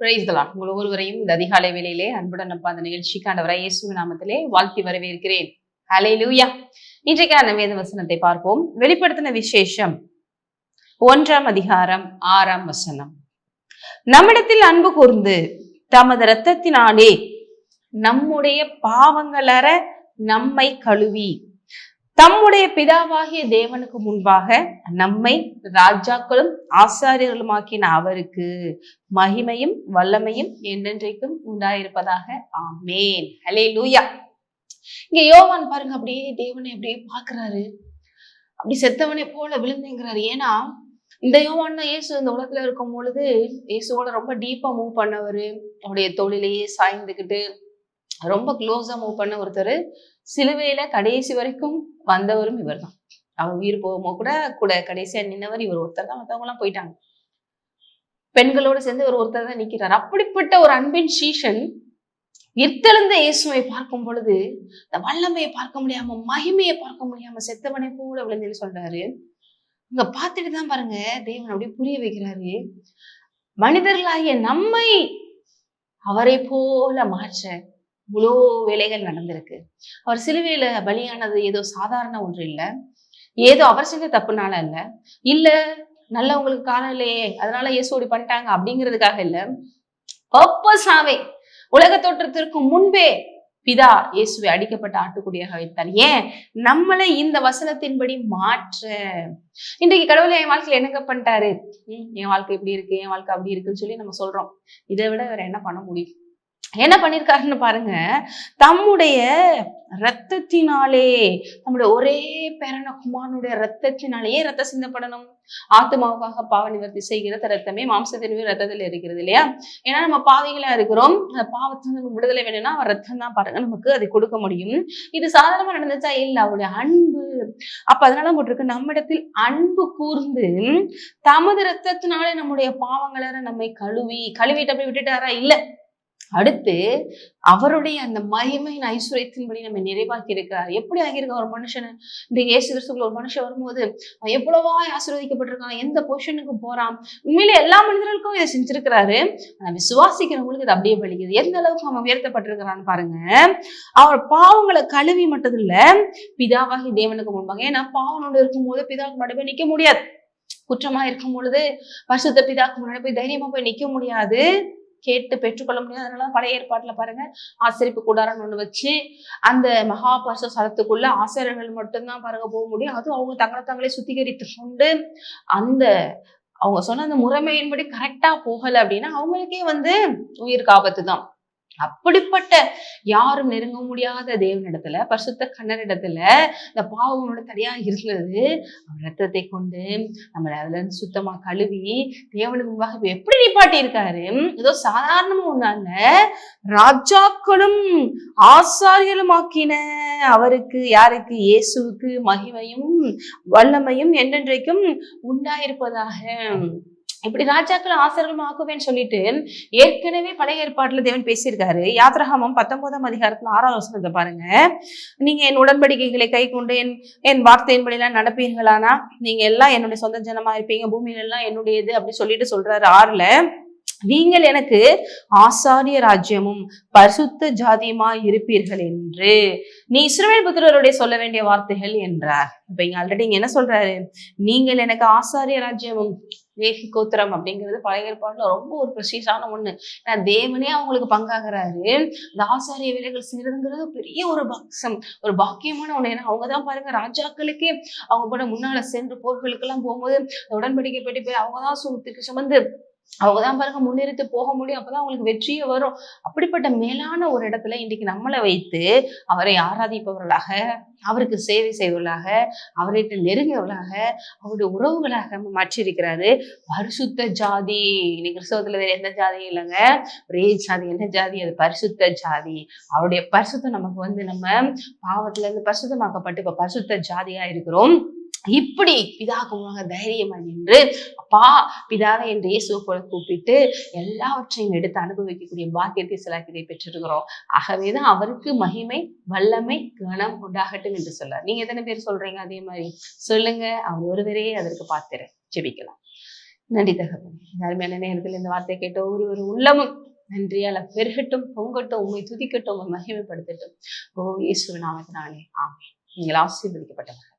பிரைஸ்தலாம் உங்கள் ஒருவரையும் இந்த அதிகாலை வேலையிலே அன்புடன் அப்பா அந்த நிகழ்ச்சிக்காண்டவரை இயேசு நாமத்திலே வாழ்த்தி வரவேற்கிறேன். ஹலே லூயா இன்றைக்கான வேத வசனத்தை பார்ப்போம். வெளிப்படுத்தின விசேஷம். ஒன்றாம் அதிகாரம் ஆறாம் வசனம். நம்மிடத்தில் அன்பு கூர்ந்து தமது இரத்தத்தினாலே நம்முடைய பாவங்களற நம்மை கழுவி. தம்முடைய பிதாவாகிய தேவனுக்கு முன்பாக நம்மை ராஜாக்களும் ஆசாரியர்களுமாக்கின அவருக்கு மகிமையும் வல்லமையும் என்றென்றைக்கும் உண்டாயிருப்பதாக. ஆமேன். ஹலே லூயா இங்க யோவான் பாருங்க அப்படியே தேவனை அப்படியே பாக்குறாரு அப்படி செத்தவனை போல விழுந்துங்கிறாரு. ஏன்னா இந்த யோவான் தான் இயேசு இந்த உலகத்துல இருக்கும் பொழுது இயேசுவோட ரொம்ப டீப்பா மூவ் பண்ணவர். அவருடைய தொழிலையே சாய்ந்துக்கிட்டு ரொம்ப க்ளோஸா மூவ் பண்ண ஒருத்தர் சிலுவையில கடைசி வரைக்கும் வந்தவரும் இவர் தான் அவர் உயிர் போகும்போது கூட கூட கடைசியா நின்னவர் இவர் ஒருத்தர் தான். மற்றவங்க எல்லாம் போயிட்டாங்க. பெண்களோட சேர்ந்து ஒரு ஒருத்தர் தான் நிற்கிறார் அப்படிப்பட்ட ஒரு அன்பின் சீஷன் இத்தெழுந்த இயேசுவை பார்க்கும் பொழுது இந்த வல்லமையை பார்க்க முடியாம மகிமையை பார்க்க முடியாம செத்தவனை போல விழுந்துன்னு சொல்றாரு. இங்க பார்த்துட்டு தான் பாருங்க தேவன் அப்படியே புரிய வைக்கிறாரு. மனிதர்களாகிய நம்மை அவரை போல மாற்ற இவ்வளோ வேலைகள் நடந்திருக்கு. அவர் சிலுவையில் பலியானது ஏதோ சாதாரண ஒன்று இல்லை. ஏதோ அவர் செஞ்ச தப்புனால இல்லை. இல்ல நல்லவங்களுக்கு காலம் இல்லையே அதனால இயேசு பண்ணிட்டாங்க அப்படிங்கிறதுக்காக இல்லை. பர்பஸாவே உலக தோற்றத்திற்கு முன்பே பிதா இயேசுவை அடிக்கப்பட்ட ஆட்டுக்குடியாக வைத்தார். ஏன்? நம்மளை இந்த வசனத்தின்படி மாற்ற. இன்றைக்கு கடவுளை என் வாழ்க்கையில என்னங்க பண்ணிட்டாரு? என் வாழ்க்கை இப்படி இருக்கு என் வாழ்க்கை அப்படி இருக்குன்னு சொல்லி நம்ம சொல்றோம். இதை விட வேற என்ன பண்ண முடியும்? என்ன பண்ணிருக்காருன்னு பாருங்க. தம்முடைய ரத்தத்தினாலே நம்முடைய ஒரே பேரன குமாரனுடைய ரத்தத்தினாலேயே ரத்த சிந்தப்படணும். ஆத்மாவுக்காக பாவ நிவர்த்தி செய்கிற ரத்தமே மாம்சத்தின் ரத்தத்தில் இருக்கிறது இல்லையா? ஏன்னா நம்ம பாவிகளா இருக்கிறோம். அந்த பாவத்தை நம்ம விடுதலை வேணும்னா அவர் ரத்தம் தான் பாருங்க நமக்கு அதை கொடுக்க முடியும். இது சாதாரணமா நடந்துச்சா? இல்ல அவருடைய அன்பு. அப்ப அதனால போட்டிருக்கு. நம்மிடத்தில் அன்பு கூர்ந்து தமது ரத்தத்தினாலே நம்முடைய பாவங்களை நம்மை கழுவி கழுவிட்டு அப்படி விட்டுட்டாரா? இல்ல. அடுத்து அவருடைய அந்த மகிமையின் ஐஸ்வர்யத்தின்படி நம்ம நிறைவாக்கி இருக்கிறார் எப்படி ஆகியிருக்க ஒரு மனுஷன்? இந்த இயேசு கிறிஸ்துக்குள்ள ஒரு மனுஷன் வரும்போது அவன் எவ்வளவா ஆசீர்வதிக்கப்பட்டிருக்கான் எந்த பொசிஷனுக்கு போறான்? உண்மையில எல்லா மனிதர்களுக்கும் இதை செஞ்சிருக்கிறாரு. ஆனா விசுவாசிக்கிறவங்களுக்கு இது அப்படியே வலிக்குது. எந்த அளவுக்கு அவன் உயர்த்தப்பட்டிருக்கிறான்னு பாருங்க. அவர் பாவங்களை கழுவி மட்டும் இல்ல பிதாவாகி தேவனுக்கு முன்பாங்க ஏன்னா பாவனோடு இருக்கும்போது பிதாவுக்கு மட்டுமே நிக்க முடியாது. குற்றமா இருக்கும் பொழுது பரிசுத்த பிதாக்கு முன்னாடி போய் தைரியமா போய் நிக்க முடியாது. கேட்டு பெற்றுக்கொள்ள முடியாது. அதனால பழைய ஏற்பாட்டில் பாருங்க ஆசிரிப்பு கூடாரம்னு ஒன்று வச்சு அந்த மகா பரிச ஆசிரியர்கள் மட்டும்தான் பாருங்க போக முடியும். அதுவும் அவங்க தங்களை தங்களே சுத்திகரித்து கொண்டு அந்த அவங்க சொன்ன அந்த முறைமையின்படி கரெக்டா போகலை அப்படின்னா அவங்களுக்கே வந்து உயிருக்கு ஆபத்து தான் அப்படிப்பட்ட யாரும் நெருங்க முடியாத தேவனிடத்துல பரிசுத்த கண்ணரிடத்துல இந்த பாவங்களோட தடையா இருந்தது. அவர் ரத்தத்தை கொண்டு நம்மளை அதுல இருந்து சுத்தமா கழுவி தேவனுக்கு முன்பாக எப்படி நிப்பாட்டி இருக்காரு ஏதோ சாதாரணமா ஒண்ணாங்க ராஜாக்களும் ஆசாரியலுமாக்கின அவருக்கு யாருக்கு? இயேசுவுக்கு மகிமையும் வல்லமையும் என்றென்றைக்கும் உண்டாயிருப்பதாக. இப்படி ராஜாக்கள் ஆசிரியர்களும் ஆக்குவேன்னு சொல்லிட்டு ஏற்கனவே பழைய ஏற்பாட்டுல தேவன் பேசியிருக்காரு. யாத்ரஹாமம் பத்தொன்பதாம் அதிகாரத்துல ஆறாவது வசனத்தை பாருங்க. நீங்க என் உடன்படிக்கைகளை கை கொண்டு என் என் வார்த்தையின்படி எல்லாம் நடப்பீர்களானா? நீங்க எல்லாம் என்னுடைய சொந்த ஜனமா இருப்பீங்க. பூமியில எல்லாம் என்னுடையது அப்படின்னு சொல்லிட்டு சொல்றாரு ஆறுல. நீங்கள் எனக்கு ஆசாரிய ராஜ்யமும் பரிசுத்த ஜாதியுமா இருப்பீர்கள் என்று. நீ இஸ்ரவேல் புத்திரருடைய சொல்ல வேண்டிய வார்த்தைகள் என்றார். இப்ப இங்க ஆல்ரெடி இங்க என்ன சொல்றாரு? நீங்கள் எனக்கு ஆசாரிய ராஜ்யமும் வேகி கோத்திரம் அப்படிங்கிறது பழைய ஏற்பாடுல ரொம்ப ஒரு பிரசியஸான ஒண்ணு. ஏன்னா தேவனே அவங்களுக்கு பங்காகிறாரு. இந்த ஆசாரிய வேலைகள் செய்யறதுங்கிறது பெரிய ஒரு பக்சம் ஒரு பாக்கியமான ஒண்ணு. ஏன்னா அவங்கதான் பாருங்க ராஜாக்களுக்கே அவங்க கூட முன்னால சென்று போர்களுக்கெல்லாம் போகும்போது உடன்படிக்கை பெட்டி போய் அவங்கதான் சுமத்துக்கு சுமந்து அவங்கதான் பாருங்க முன்னிறுத்து போக முடியும். அப்பதான் அவங்களுக்கு வெற்றியே வரும். அப்படிப்பட்ட மேலான ஒரு இடத்துல இன்னைக்கு நம்மளை வைத்து அவரை ஆராதிப்பவர்களாக அவருக்கு சேவை செய்வர்களாக அவர்கிட்ட நெருங்கியவர்களாக அவருடைய உறவுகளாக மாற்றியிருக்கிறாரு. பரிசுத்த ஜாதி. இன்னைக்கு கிறிஸ்தவத்துல வேற எந்த ஜாதியும் இல்லைங்க. ஒரே ஜாதி என்ன ஜாதி? அது பரிசுத்த ஜாதி. அவருடைய பரிசுத்தம் நமக்கு வந்து நம்ம பாவத்துல இருந்து பரிசுத்தமாக்கப்பட்டு இப்ப பரிசுத்த ஜாதியா இருக்கிறோம். இப்படி பிதா முன்னாக தைரியமா நின்று அப்பா பிதாவை என்று இயேசுவை போல கூப்பிட்டு எல்லாவற்றையும் எடுத்து அனுபவிக்கக்கூடிய பாக்கியத்தை சிலாக்கியத்தை பெற்றிருக்கிறோம். ஆகவேதான் அவருக்கு மகிமை வல்லமை கணம் உண்டாகட்டும் என்று சொல்றார். நீங்க எத்தனை பேர் சொல்றீங்க அதே மாதிரி? சொல்லுங்க அவர் ஒருவரே அதற்கு பார்த்துறேன் ஜெபிக்கலாம். நன்றி தகவல் அருமையான நேரத்தில் இந்த வார்த்தை கேட்ட ஒரு ஒரு உள்ளமும் நன்றியால பெருகட்டும் பொங்கட்டும் உண்மை துதிக்கட்டும் உண்மை மகிமைப்படுத்தட்டும். ஓ இயேசு நாமத்தினாலே. ஆமே நீங்கள் ஆசீர்வதிக்கப்பட்டவர்.